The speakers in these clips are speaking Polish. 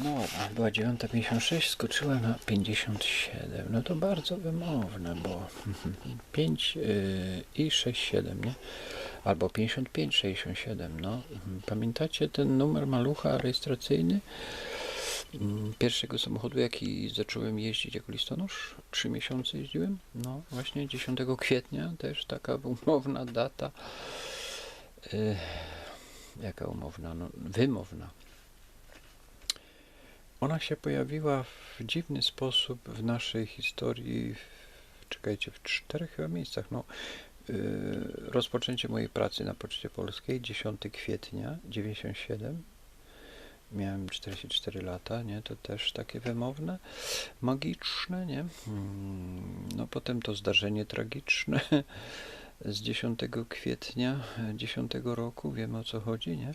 No, była 9,56, skoczyła na 57. No to bardzo wymowne, bo 5 yy, i 6,7, nie? Albo 55, 67, no. Pamiętacie ten numer malucha rejestracyjny? Mm, Pierwszego samochodu, jaki zacząłem jeździć jako listonosz, trzy miesiące jeździłem. No, właśnie 10 kwietnia, też taka umowna data. Yy, jaka umowna? No, wymowna. Ona się pojawiła w dziwny sposób w naszej historii, w, czekajcie, w czterech chyba miejscach. No, yy, rozpoczęcie mojej pracy na Poczcie Polskiej, 10 kwietnia 97. Miałem 44 lata, nie? To też takie wymowne, magiczne, nie? Mm, No potem to zdarzenie tragiczne z 10 kwietnia 10 roku, wiemy o co chodzi, nie?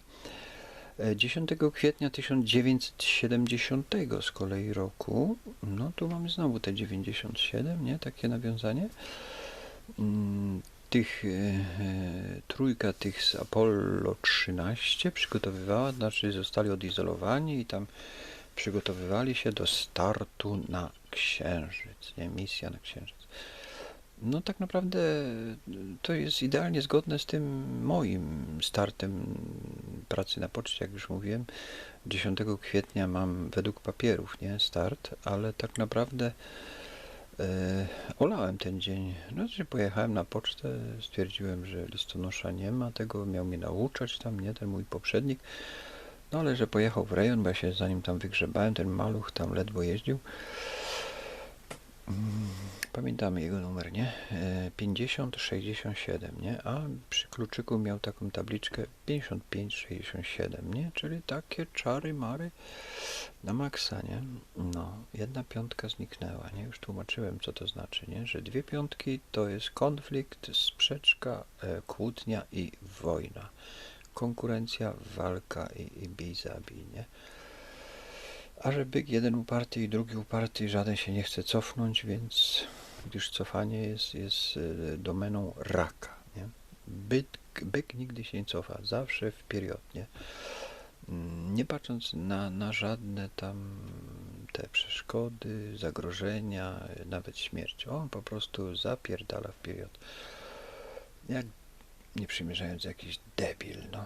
E, 10 kwietnia 1970 z kolei roku, no tu mamy znowu te 97, nie? Takie nawiązanie. Mm, Tych, e, e, trójka tych z Apollo 13 przygotowywała, znaczy zostali odizolowani i tam przygotowywali się do startu na Księżyc, nie? Misja na Księżyc. No tak naprawdę to jest idealnie zgodne z tym moim startem pracy na poczcie, jak już mówiłem. 10 kwietnia mam według papierów, nie, start, ale tak naprawdę e, olałem ten dzień. No, że pojechałem na pocztę, stwierdziłem, że listonosza nie ma tego, miał mnie nauczać tam, nie, ten mój poprzednik. No ale że pojechał w rejon, bo ja się zanim tam wygrzebałem, ten maluch tam ledwo jeździł. Mm, Pamiętamy jego numer, nie? E, 5067, nie? A przy kluczyku miał taką tabliczkę 5567, nie? Czyli takie czary mary na maksa, nie? No, jedna piątka zniknęła, nie? Już tłumaczyłem, co to znaczy, nie? Że dwie piątki to jest konflikt, sprzeczka, e, kłótnia i wojna. Konkurencja, walka i, i bij zabij, nie? A że byk jeden uparty i drugi uparty, żaden się nie chce cofnąć, więc gdyż cofanie jest, jest e, domeną raka. Nie? Byk, byk nigdy się nie cofa, zawsze w period, nie? Mm, Nie patrząc na, na żadne tam te przeszkody, zagrożenia, nawet śmierć. On po prostu zapierdala w period. Jak nie przymierzając jakiś debil, no.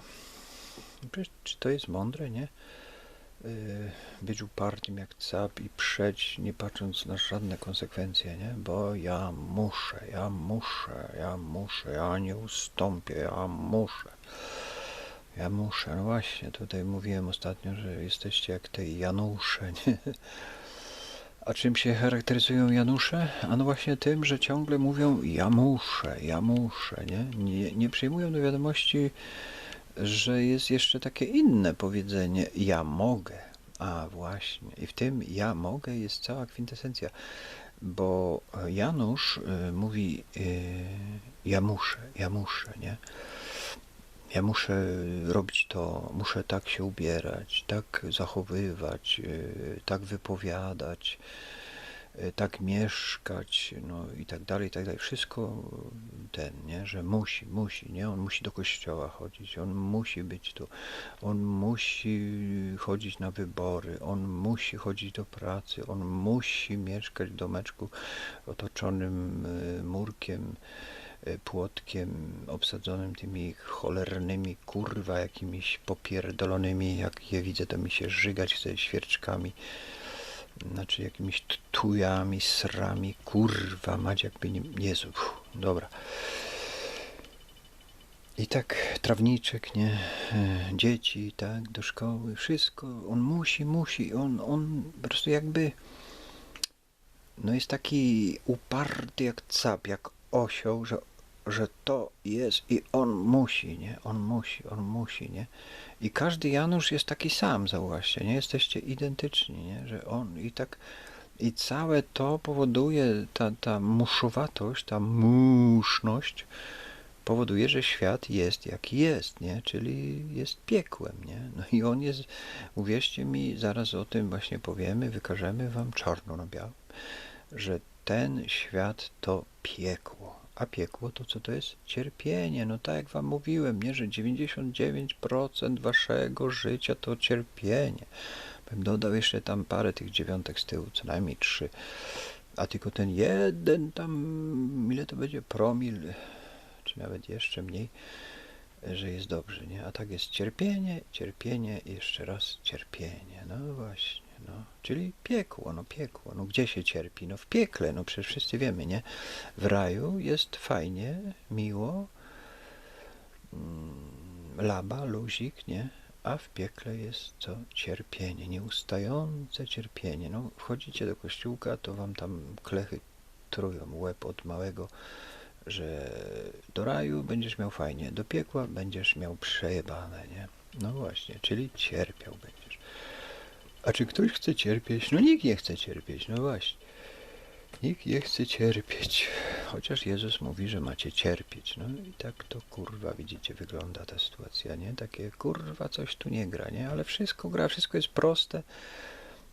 Przecież, czy to jest mądre, nie? Y, być upartym jak cap i przeć, nie patrząc na żadne konsekwencje, nie? Bo ja muszę, ja muszę, ja muszę, ja nie ustąpię, ja muszę. Ja muszę, no właśnie, tutaj mówiłem ostatnio, że jesteście jak te Janusze, nie? A czym się charakteryzują Janusze? A no właśnie tym, że ciągle mówią ja muszę, ja muszę, nie? Nie, nie przyjmują do wiadomości że jest jeszcze takie inne powiedzenie ja mogę. A właśnie. I w tym ja mogę jest cała kwintesencja. Bo Janusz y, mówi y, ja muszę, ja muszę, nie? Ja muszę robić to, muszę tak się ubierać, tak zachowywać, y, tak wypowiadać, tak mieszkać, no i tak dalej, i tak dalej. Wszystko ten, nie, że musi, musi, nie, on musi do kościoła chodzić, on musi być tu, on musi chodzić na wybory, on musi chodzić do pracy, on musi mieszkać w domeczku otoczonym y, murkiem, y, płotkiem, obsadzonym tymi cholernymi, kurwa, jakimiś popierdolonymi, jak je widzę, to mi się żygać chce świerczkami znaczy jakimiś tujami, srami, kurwa, mać jakby nie... Jezu, dobra. I tak trawniczek, nie, e, dzieci, tak, do szkoły, wszystko, on musi, musi, on, on po prostu jakby, no jest taki uparty jak cap, jak osioł, że, że to jest i on musi, nie, on musi, on musi, nie. I każdy Janusz jest taki sam, zauważcie, nie? Jesteście identyczni, nie? Że on i tak i całe to powoduje, ta, ta muszowatość, ta muszność powoduje, że świat jest jaki jest, nie? Czyli jest piekłem, nie? No i on jest, uwierzcie mi, zaraz o tym właśnie powiemy, wykażemy wam czarno na białym, że ten świat to piekło. A piekło to co to jest? Cierpienie. No tak jak wam mówiłem, nie, że 99% waszego życia to cierpienie. Bym dodał jeszcze tam parę tych dziewiątek z tyłu, co najmniej trzy. A tylko ten jeden tam, ile to będzie, promil, czy nawet jeszcze mniej, że jest dobrze, nie? A tak jest cierpienie, cierpienie i jeszcze raz cierpienie. No właśnie, no. Czyli piekło, no piekło. No gdzie się cierpi? No w piekle, no przecież wszyscy wiemy, nie? W raju jest fajnie, miło, mm, laba, luzik, nie? A w piekle jest co? Cierpienie, nieustające cierpienie. No, wchodzicie do kościółka, to wam tam klechy trują łeb od małego, że do raju będziesz miał fajnie, do piekła będziesz miał przejebane, nie? No właśnie, czyli cierpiał będziesz. A czy ktoś chce cierpieć? No nikt nie chce cierpieć, no właśnie. Nikt nie chce cierpieć. Chociaż Jezus mówi, że macie cierpieć. No i tak to kurwa, widzicie, wygląda ta sytuacja, nie? Takie kurwa, coś tu nie gra, nie? Ale wszystko gra, wszystko jest proste.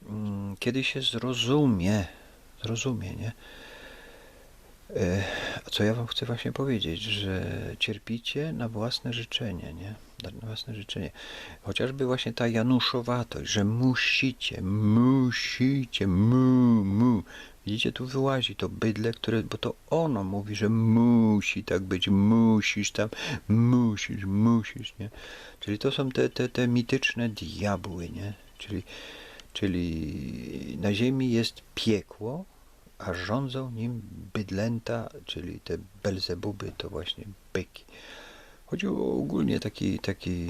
Mm, Kiedy się zrozumie, zrozumie, nie? E, A co ja wam chcę właśnie powiedzieć, że cierpicie na własne życzenie, nie? Na własne życzenie. Chociażby właśnie ta Januszowatość, że musicie, musicie, mu, mu. Widzicie, tu wyłazi to bydle, które, bo to ono mówi, że musi tak być, musisz tam, musisz, musisz, nie? Czyli to są te, te, te mityczne diabły, nie? Czyli, czyli na ziemi jest piekło, a rządzą nim bydlęta, czyli te belzebuby, to właśnie byki. Chodzi o ogólnie taki, taki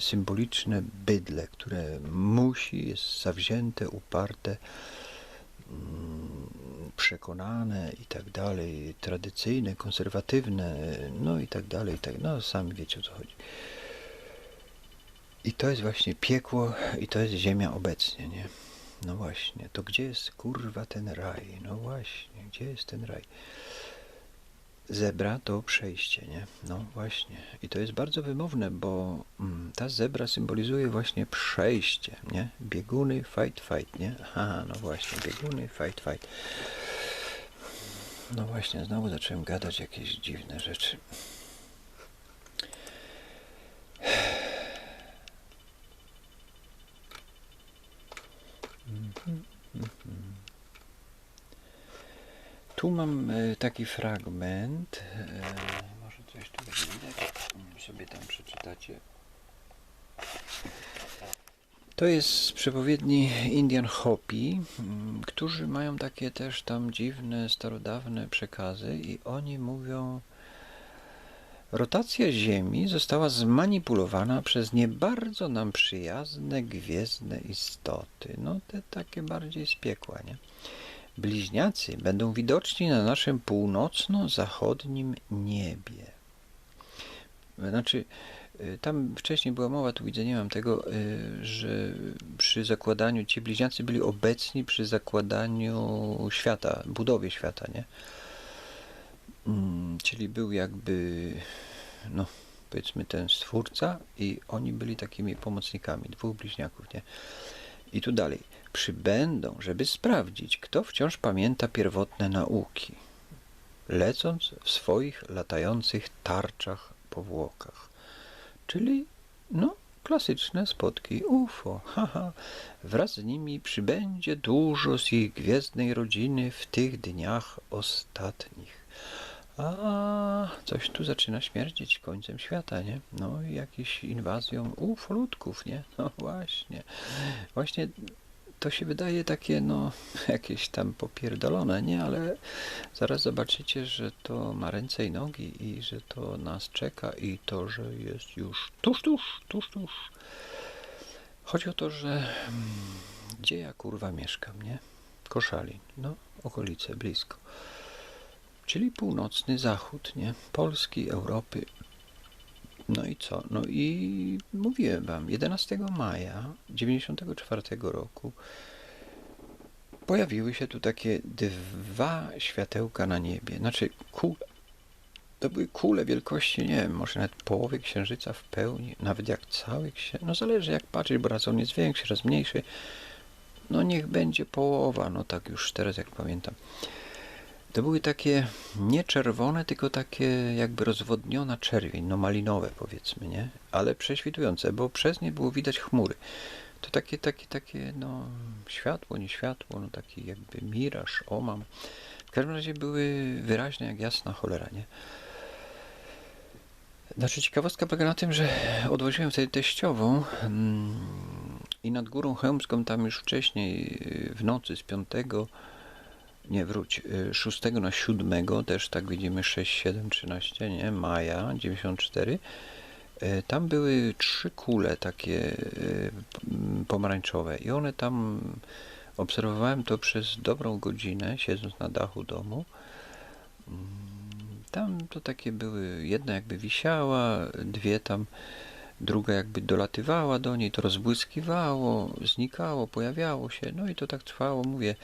symboliczne bydle, które musi, jest zawzięte, uparte, mm, przekonane i tak dalej, tradycyjne, konserwatywne, no i tak dalej, i tak, no sami wiecie o co chodzi. I to jest właśnie piekło i to jest ziemia obecnie, nie? No właśnie, to gdzie jest kurwa ten raj? No właśnie, gdzie jest ten raj? Zebra to przejście, nie? No właśnie. I to jest bardzo wymowne, bo mm, ta zebra symbolizuje właśnie przejście, nie? Bieguny, fight, fight, nie? Aha, no właśnie, bieguny, fight, fight. No właśnie, znowu zacząłem gadać jakieś dziwne rzeczy. Tu mam e, taki fragment. e, Może coś tu widać. Sobie tam przeczytacie. To jest z przepowiedni Indian Hopi, mm, którzy mają takie też tam dziwne, starodawne przekazy i oni mówią Rotacja Ziemi została zmanipulowana przez nie bardzo nam przyjazne gwiezdne istoty. No te takie bardziej z piekła, nie? Bliźniacy będą widoczni na naszym północno-zachodnim niebie. Znaczy, y, tam wcześniej była mowa, tu widzę, nie mam tego, y, że przy zakładaniu, ci bliźniacy byli obecni przy zakładaniu świata, budowie świata, nie? Mm, Czyli był jakby, no, powiedzmy ten stwórca i oni byli takimi pomocnikami, dwóch bliźniaków, nie? I tu dalej. Przybędą, żeby sprawdzić, kto wciąż pamięta pierwotne nauki, lecąc w swoich latających tarczach powłokach. Czyli, no, klasyczne spotki UFO. Haha. Wraz z nimi przybędzie dużo z ich gwiezdnej rodziny w tych dniach ostatnich. A coś tu zaczyna śmierdzić końcem świata, nie? No i jakąś inwazją ufolutków, nie? No właśnie. Właśnie to się wydaje takie, no, jakieś tam popierdolone, nie? Ale zaraz zobaczycie, że to ma ręce i nogi i że to nas czeka i to, że jest już tuż, tuż, tuż, tuż. Chodzi o to, że mm, gdzie ja kurwa mieszkam, nie? Koszalin, no, okolice, blisko. Czyli północny zachód, nie? Polski, Europy. No i co? No i mówiłem wam, 11 maja 94 roku pojawiły się tu takie dwa światełka na niebie. Znaczy, kule. To były kule wielkości, nie wiem, może nawet połowy księżyca w pełni, nawet jak cały księżyc. No zależy jak patrzeć, bo raz on jest większy, raz mniejszy. No niech będzie połowa, no tak już teraz jak pamiętam. To były takie nie czerwone, tylko takie jakby rozwodniona czerwień, no malinowe powiedzmy, nie? Ale prześwitujące, bo przez nie było widać chmury. To takie, takie, takie, no, światło, nie światło, no taki jakby miraż, omam. W każdym razie były wyraźne jak jasna cholera, nie? Znaczy ciekawostka polega na tym, że odwoziłem wtedy teściową mm, i nad Górą Chełmską tam już wcześniej y, w nocy z 5, nie wróć, y, 6 na 7, też tak widzimy 6, 7, 13, nie, maja 94. y, Tam były trzy kule takie y, pomarańczowe i one tam obserwowałem to przez dobrą godzinę, siedząc na dachu domu. Mm, Tam to takie były, jedna jakby wisiała, dwie tam, druga jakby dolatywała do niej, to rozbłyskiwało, znikało, pojawiało się, no i to tak trwało, mówię,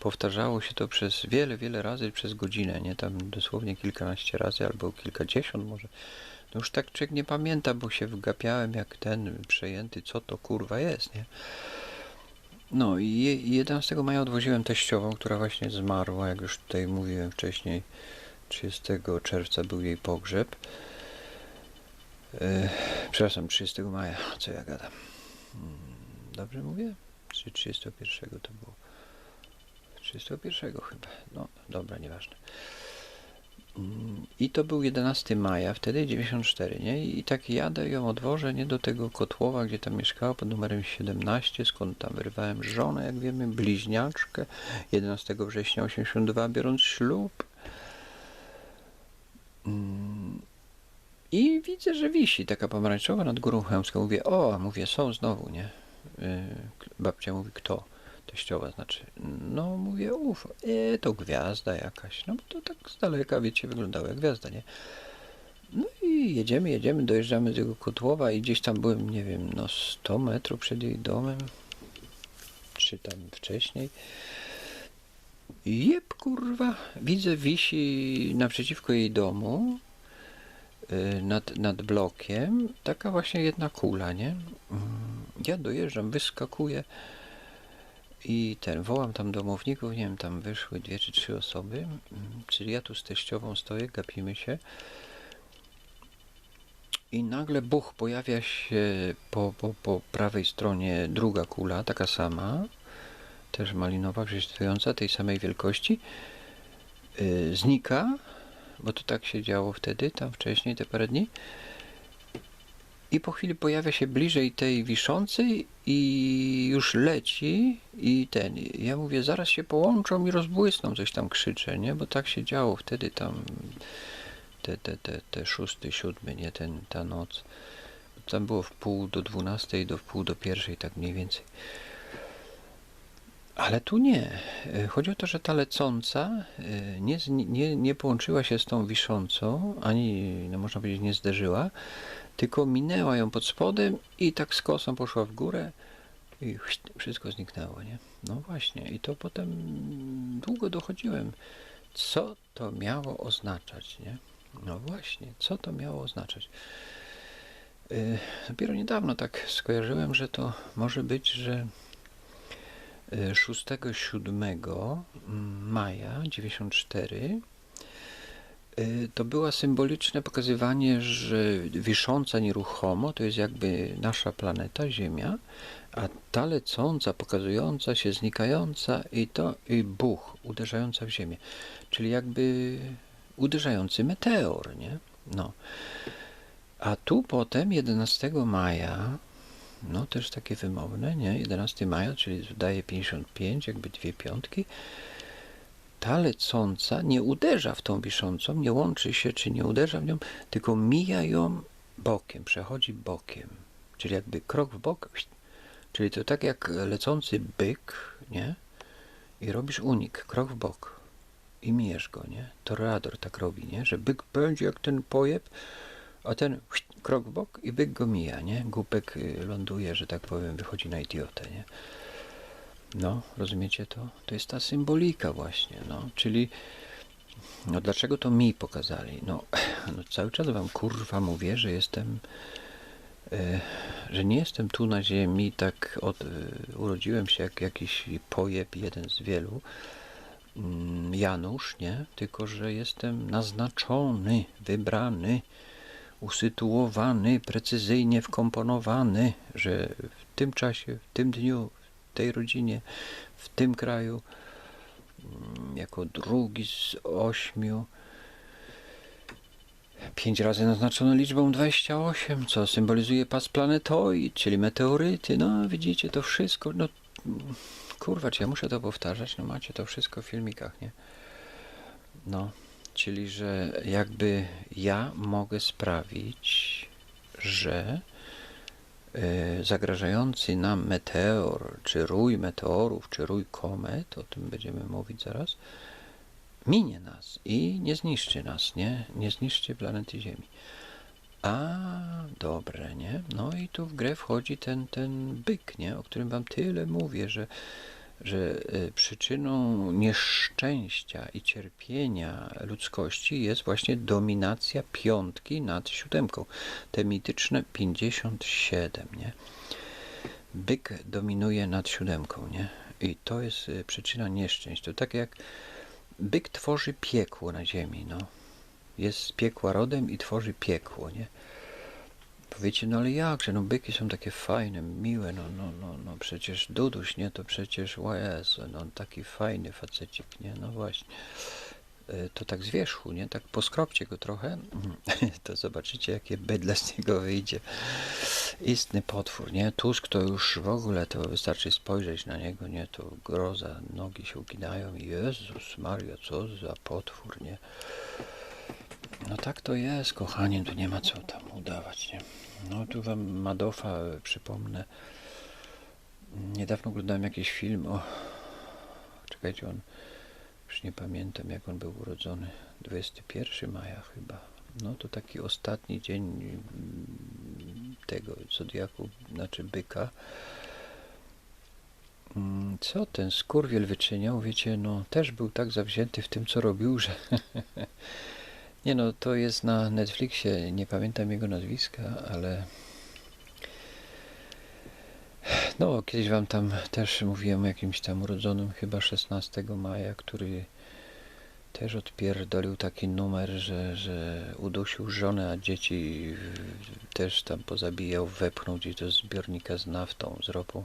powtarzało się to przez wiele, wiele razy, przez godzinę, nie, tam dosłownie kilkanaście razy, albo kilkadziesiąt może. No już tak człowiek nie pamięta, bo się wgapiałem jak ten przejęty, co to kurwa jest, nie. No i je- 11 maja odwoziłem teściową, która właśnie zmarła, jak już tutaj mówiłem wcześniej. 30 czerwca był jej pogrzeb. E, przepraszam, 30 maja, co ja gadam. Mm, Dobrze mówię? Czy 31 to było? 31 chyba. No, dobra, nieważne. Mm, I to był 11 maja, wtedy 94, nie? I tak jadę ją odwożę, nie do tego Kotłowa, gdzie tam mieszkała, pod numerem 17, skąd tam wyrwałem żonę, jak wiemy, bliźniaczkę, 11 września 82, biorąc ślub. Mm, I widzę, że wisi taka pomarańczowa nad górą chełmską. Mówię, o, mówię, są znowu, nie? Yy, Babcia mówi, kto? Teściowa znaczy. No, mówię, uf, e, to gwiazda jakaś. No, bo to tak z daleka, wiecie, wyglądało jak gwiazda, nie? No i jedziemy, jedziemy, dojeżdżamy do tego Kotłowa i gdzieś tam byłem, nie wiem, no 100 metrów przed jej domem, czy tam wcześniej. Jeb, kurwa, widzę, wisi naprzeciwko jej domu, y, nad, nad blokiem, taka właśnie jedna kula, nie? Mm, Ja dojeżdżam, wyskakuję i ten, wołam tam domowników, nie wiem, tam wyszły dwie czy trzy osoby, mm, czyli ja tu z teściową stoję, gapimy się. I nagle buch, pojawia się po, po, po prawej stronie druga kula, taka sama, też malinowa, prześwitująca, tej samej wielkości, yy, znika, bo to tak się działo wtedy, tam wcześniej, te parę dni. I po chwili pojawia się bliżej tej wiszącej i już leci i ten, ja mówię, zaraz się połączą i rozbłysną, coś tam krzyczę, nie, bo tak się działo wtedy tam, te, te, te, te szósty, siódmy, nie, ten, ta noc. Tam było w pół do dwunastej, do wpół do pierwszej, tak mniej więcej. Ale tu nie. E, Chodzi o to, że ta lecąca e, nie, nie, nie połączyła się z tą wiszącą, ani, no można powiedzieć, nie zderzyła, tylko minęła ją pod spodem i tak z kosą poszła w górę i wszystko zniknęło, nie? No właśnie. I to potem długo dochodziłem, co to miało oznaczać, nie? No właśnie, co to miało oznaczać? E, Dopiero niedawno tak skojarzyłem, że to może być, że 6-7 maja 94 y, to było symboliczne pokazywanie, że wisząca nieruchomo to jest jakby nasza planeta Ziemia, a ta lecąca, pokazująca się, znikająca i to i buch uderzająca w Ziemię, czyli jakby uderzający meteor, nie? No. A tu potem 11 maja no też takie wymowne, nie? 11 maja, czyli daje 55, jakby dwie piątki. Ta lecąca nie uderza w tą wiszącą, nie łączy się, czy nie uderza w nią, tylko mija ją bokiem, przechodzi bokiem. Czyli jakby krok w bok, czyli to tak jak lecący byk, nie? I robisz unik, krok w bok i mijasz go, nie? Toreador tak robi, nie? Że byk będzie jak ten pojeb, a ten krok w bok i byk go mija, nie? Głupek y, ląduje, że tak powiem, wychodzi na idiotę, nie? No, rozumiecie to? To jest ta symbolika właśnie, no, czyli no dlaczego to mi pokazali? No, no cały czas wam kurwa mówię, że jestem e, że nie jestem tu na ziemi tak od, e, urodziłem się jak jakiś pojeb, jeden z wielu mm, Janusz, nie? Tylko, że jestem naznaczony, wybrany usytuowany, precyzyjnie wkomponowany, że w tym czasie, w tym dniu, w tej rodzinie, w tym kraju, mm, jako drugi z ośmiu, pięć razy naznaczono liczbą 28, co symbolizuje pas planetoid, czyli meteoryty. No, widzicie to wszystko. No, kurwa, czy ja muszę to powtarzać? No, macie to wszystko w filmikach, nie? No, czyli że jakby ja mogę sprawić, że y, zagrażający nam meteor, czy rój meteorów, czy rój komet, o tym będziemy mówić zaraz, minie nas i nie zniszczy nas, nie? Nie zniszczy planety Ziemi. A, dobre, nie? No i tu w grę wchodzi ten, ten byk, nie? O którym wam tyle mówię, że, że y, przyczyną nieszczęścia i cierpienia ludzkości jest właśnie dominacja piątki nad siódemką. Te mityczne 57, nie? Byk dominuje nad siódemką, nie? I to jest y, przyczyna nieszczęść. To tak jak byk tworzy piekło na ziemi, no. Jest z piekła rodem i tworzy piekło, nie? Powiecie, no ale jakże, no byki są takie fajne, miłe, no, no, no, no przecież Duduś, nie, to przecież, Jezu, no taki fajny facecik, nie, no właśnie. E, To tak z wierzchu, nie, tak poskropcie go trochę, to zobaczycie, jakie bydle z niego wyjdzie. Istny potwór, nie, Tusk to już w ogóle, to wystarczy spojrzeć na niego, nie, to groza, nogi się uginają, Jezus Maria, co za potwór, nie. No tak to jest, kochanie, tu nie ma co tam udawać, nie? No tu wam Madofa e, przypomnę. Niedawno oglądałem jakiś film o... Czekajcie, on... Już nie pamiętam, jak on był urodzony. 21 maja chyba. No to taki ostatni dzień mm, tego zodiaku, znaczy byka. Mm, Co ten skurwiel wyczyniał, wiecie, no też był tak zawzięty w tym, co robił, że... Nie no, to jest na Netflixie, nie pamiętam jego nazwiska, ale... No, kiedyś wam tam też mówiłem o jakimś tam urodzonym chyba 16 maja, który też odpierdolił taki numer, że, że udusił żonę, a dzieci też tam pozabijał, wepchnął gdzieś do zbiornika z naftą, z ropą,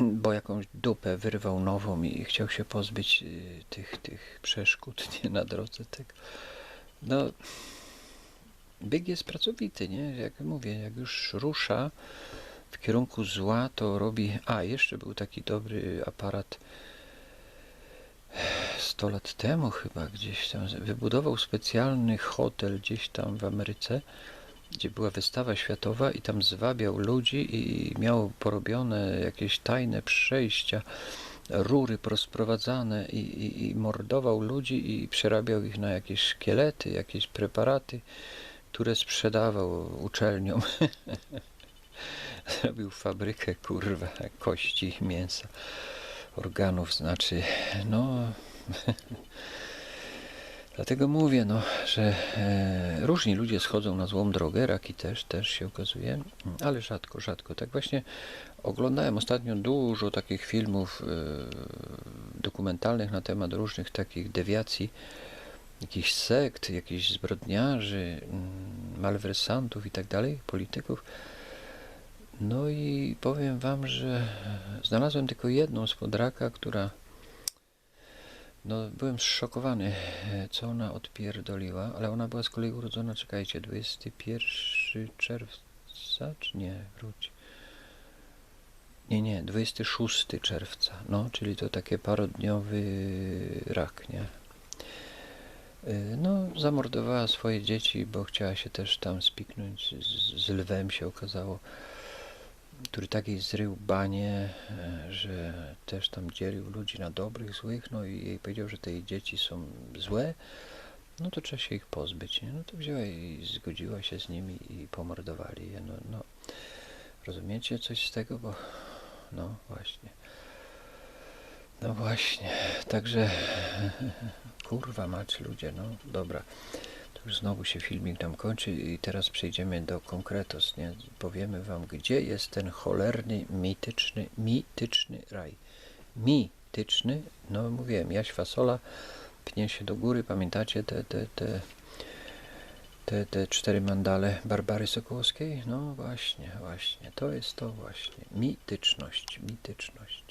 bo jakąś dupę wyrwał nową i chciał się pozbyć y, tych, tych przeszkód nie, na drodze. Tak. No, bieg jest pracowity, nie? Jak mówię, jak już rusza w kierunku zła, to robi... A, jeszcze był taki dobry aparat 100 lat temu chyba gdzieś tam wybudował specjalny hotel gdzieś tam w Ameryce, gdzie była wystawa światowa i tam zwabiał ludzi i miał porobione jakieś tajne przejścia, rury prosprowadzane i, i, i mordował ludzi i przerabiał ich na jakieś szkielety, jakieś preparaty, które sprzedawał uczelniom. Zrobił fabrykę, kurwa, kości, mięsa, organów, znaczy, no... Dlatego mówię, no, że e, różni ludzie schodzą na złą drogę, raki też, też się okazuje, ale rzadko, rzadko. Tak właśnie oglądałem ostatnio dużo takich filmów e, dokumentalnych na temat różnych takich dewiacji, jakichś sekt, jakichś zbrodniarzy, mm, malwersantów i tak dalej, polityków. No i powiem wam, że znalazłem tylko jedną spod raka, która no, byłem zszokowany, e, co ona odpierdoliła, ale ona była z kolei urodzona, czekajcie, 21 czerwca, czy nie, wróć. Nie, nie, 26 czerwca, no, czyli to takie parodniowy rak, nie? E, No, zamordowała swoje dzieci, bo chciała się też tam spiknąć z, z lwem, się okazało, który takiej zrył banie, e, że też tam dzielił ludzi na dobrych, złych, no i jej powiedział, że te dzieci są złe, no to trzeba się ich pozbyć, nie? No to wzięła i zgodziła się z nimi i pomordowali je, no, no. Rozumiecie coś z tego, bo no właśnie. No właśnie, także kurwa mać ludzie, no dobra. Znowu się filmik nam kończy i teraz przejdziemy do konkretos, nie? Powiemy wam, gdzie jest ten cholerny, mityczny, mityczny raj. Mityczny, no mówiłem, Jaś Fasola pnie się do góry, pamiętacie te, te, te te, te cztery mandale Barbary Sokołowskiej? No właśnie, właśnie. To jest to właśnie. Mityczność, mityczność.